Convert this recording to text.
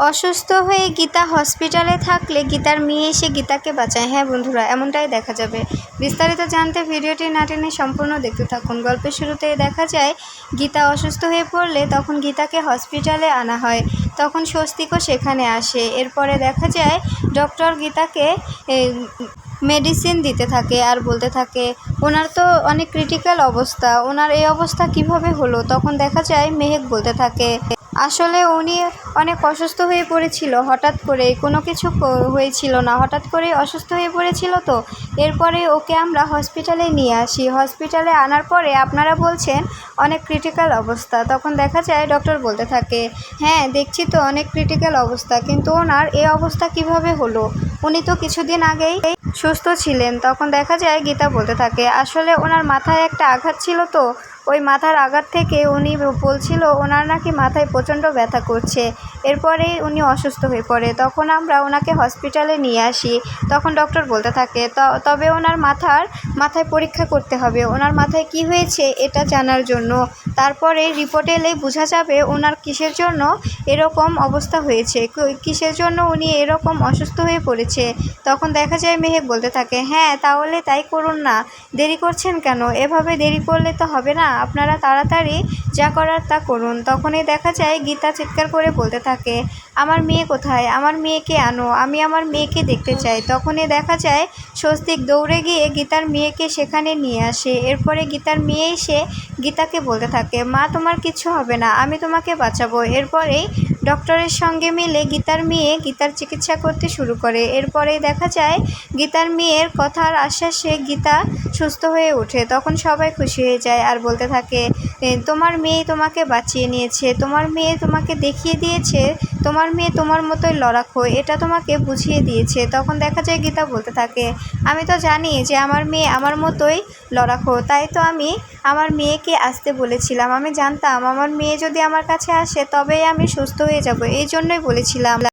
অসুস্থ হয়ে গীতা হসপিটালে থাকলে গীতার মেয়ে এসে গীতাকে বাঁচায়। হ্যাঁ বন্ধুরা, এমনটাই দেখা যাবে। বিস্তারিত জানতে ভিডিওটি না টেনে সম্পূর্ণ দেখতে থাকুন। গল্পের শুরুতে দেখা যায়, গীতা অসুস্থ হয়ে পড়লে তখন গীতাকে হসপিটালে আনা হয়। তখন স্বস্তিকও সেখানে আসে। এরপরে দেখা যায়, ডক্টর গীতাকে মেডিসিন দিতে থাকে আর বলতে থাকে, ওনার তো অনেক ক্রিটিক্যাল অবস্থা। ওনার এই অবস্থা কীভাবে হলো? তখন দেখা যায়, মেহেক বলতে থাকে আসলে উনি অনেক অসুস্থ হয়ে পড়েছিল, হঠাৎ করে। কোনো কিছু হয়েছিল না। হঠাৎ করে অসুস্থ হয়ে পড়েছিল তো। এরপরে ওকে আমরা হসপিটালে নিয়ে আসি। হসপিটালে আনার পরে আপনারা বলছেন অনেক ক্রিটিক্যাল অবস্থা। তখন দেখা যায় ডক্টর বলতে থাকে হ্যাঁ দেখছি তো অনেক ক্রিটিক্যাল অবস্থা, কিন্তু ওনার এই অবস্থা কীভাবে হলো? উনি তো কিছুদিন আগেই সুস্থ ছিলেন। তখন দেখা যায় গীতা বলতে থাকে, আসলে ওনার মাথায় একটা আঘাত ছিল তো? ওই মাথার আঘাত থেকে উনি বলছিল ওনার নাকি মাথায় প্রচণ্ড ব্যথা করছে। এরপরে উনি অসুস্থ হয়ে পড়ে। তখন আমরা ওনাকে হসপিটালে নিয়ে আসি। তখন ডক্টর বলতে থাকে, "ত- তবে ওনার মাথার, মাথায় পরীক্ষা করতে হবে। ওনার মাথায় কি হয়েছে এটা জানার জন্য। তারপরে রিপোর্টে এলেই বোঝা যাবে ওনার কিসের জন্য এরকম অবস্থা হয়েছে। কিসের জন্য উনি এরকম অসুস্থ হয়ে পড়েছে? তখন দেখা যায় মেহেক বলতে থাকে হ্যাঁ তাহলে তাই করুন না। দেরি করছেন কেন? এভাবে দেরি করলে তো হবে না। আপনারা তাড়াতাড়ি যা করার তা করুন। তখনই দেখা যায় গীতা চিৎকার করে বলতে থাকে, আমার মেয়ে কোথায়? আমার মেয়েকে আনো। আমি আমার মেয়েকে দেখতে চাই। তখনই দেখা যায় স্বস্তিক দৌড়ে গিয়ে গীতার মেয়েকে সেখানে নিয়ে আসে। এরপরে গীতার মেয়ে এসে গীতাকে বলতে থাকে, মা, তোমার কিছু হবে না। আমি তোমাকে বাঁচাবো। এরপরেই ডক্টরের সঙ্গে মিলে গীতার মেয়ে গীতার চিকিৎসা করতে শুরু করে। এরপরেই দেখা যায়, গীতার মেয়ের কথার আশ্বাসে গীতা সুস্থ হয়ে ওঠে। তখন সবাই খুশি হয়ে যায় আর বলতে থাকে তোমার মেয়ে তোমাকে বাঁচিয়ে নিয়েছে, তোমার মেয়ে তোমাকে দেখিয়ে দিয়েছে তোমার মেয়ে তোমার মতোই লড়াকো, এটা তোমাকে বুঝিয়ে দিয়েছে। তখন দেখা যায় গীতা বলতে থাকে, আমি তো জানি যে আমার মেয়ে আমার মতোই লড়াখো তাই তো আমি আমার মেয়েকে আসতে বলেছিলাম। আমি জানতাম আমার মেয়ে যদি আমার কাছে আসে তবেই আমি সুস্থ হয়ে যাব, এই জন্যই বলেছিলাম।